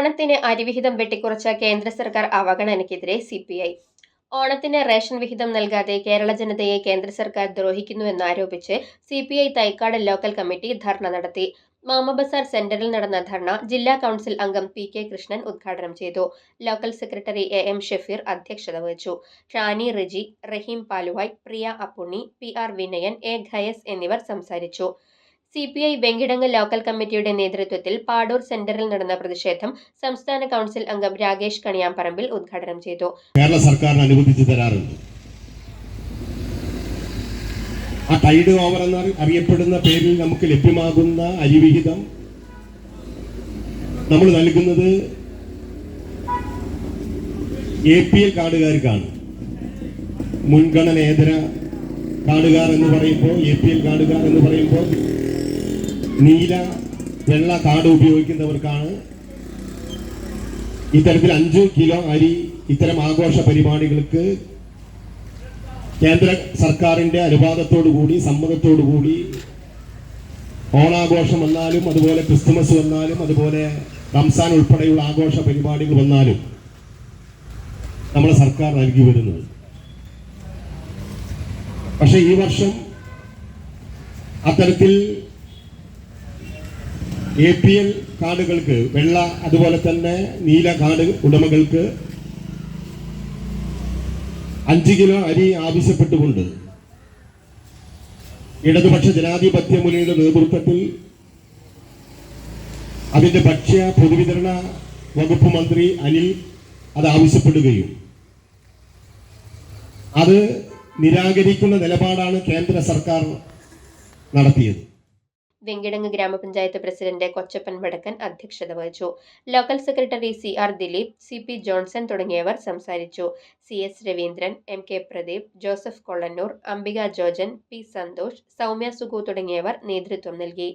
ഓണത്തിന് അരിവിഹിതം വെട്ടിക്കുറച്ച കേന്ദ്ര സർക്കാർ അവഗണനയ്ക്കെതിരെ സി പി ഐ ഓണത്തിന് റേഷൻ വിഹിതം നൽകാതെ കേരള ജനതയെ കേന്ദ്ര സർക്കാർ ദ്രോഹിക്കുന്നുവെന്നാരോപിച്ച് C P I Thaikkad local committee dharna നടത്തി. മാമബസാർ സെന്ററിൽ നടന്ന ധർണ ജില്ലാ കൗൺസിൽ അംഗം പി കെ കൃഷ്ണൻ ഉദ്ഘാടനം ചെയ്തു. Local secretary A M Shafeer അധ്യക്ഷത വഹിച്ചു. Shani Riji Rahim Paluvai Priya Appunni P R Vinayan A Khayas എന്നിവർ സംസാരിച്ചു. C P I Venkitangu local കമ്മിറ്റിയുടെ നേതൃത്വത്തിൽ പാടൂർ സെന്ററിൽ നടന്ന പ്രതിഷേധം സംസ്ഥാന കൗൺസിൽ അംഗം രാകേഷ് കണിയാമ്പറമ്പിൽ ഉദ്ഘാടനം ചെയ്തു. കേരള സർക്കാരിന് അനുവദിച്ചു തരാറുണ്ട്. ആ ടൈഡ് ഓവർ എന്ന് അറിയപ്പെടുന്ന പേരിൽ നമുക്ക് ലഭ്യമാകുന്ന അരിവിഹിതം നമ്മൾ നൽകുന്നത് എ പി എൽ കാർഡുകാർക്കാണ്. മുൻഗണനേതര കാർഡുകാർ എന്ന് പറയുമ്പോൾ എ പി എൽ കാർഡുകാർ എന്ന് പറയുമ്പോൾ നീല വെള്ള കാർഡ് ഉപയോഗിക്കുന്നവർക്കാണ് ഇത്തരത്തിൽ അഞ്ച് കിലോ അരി ഇത്തരം ആഘോഷ പരിപാടികൾക്ക് കേന്ദ്ര സർക്കാരിന്റെ അനുവാദത്തോടുകൂടി സമ്മതത്തോടുകൂടി ഓണാഘോഷം വന്നാലും അതുപോലെ ക്രിസ്തുമസ് വന്നാലും അതുപോലെ റംസാൻ ഉൾപ്പെടെയുള്ള ആഘോഷ പരിപാടികൾ വന്നാലും നമ്മളെ സർക്കാർ നൽകി വരുന്നത്. പക്ഷെ ഈ വർഷം അത്തരത്തിൽ എ പി എൽ കാർഡുകൾക്ക് വെള്ള അതുപോലെ തന്നെ നീല കാർഡ് ഉടമകൾക്ക് അഞ്ച് കിലോ അരി ആവശ്യപ്പെട്ടുകൊണ്ട് ഇടതുപക്ഷ ജനാധിപത്യ മുന്നണിയുടെ നേതൃത്വത്തിൽ അതിന്റെ ഭക്ഷ്യ പൊതുവിതരണ വകുപ്പ് മന്ത്രി അനിൽ അത് ആവശ്യപ്പെടുകയും അത് നിരാകരിക്കുന്ന നിലപാടാണ് കേന്ദ്ര സർക്കാർ നടത്തിയത്. വെങ്കിടങ്ങ് ഗ്രാമപഞ്ചായത്ത് പ്രസിഡന്റ് കൊച്ചപ്പൻ വടക്കൻ അധ്യക്ഷത വഹിച്ചു. Local secretary C R Dileep C P Johnson തുടങ്ങിയവർ സംസാരിച്ചു. C S Raveendran M K Pradeep Joseph Kollannur Ambika Jojan P Santhosh Soumya Sugu തുടങ്ങിയവർ നേതൃത്വം നൽകി.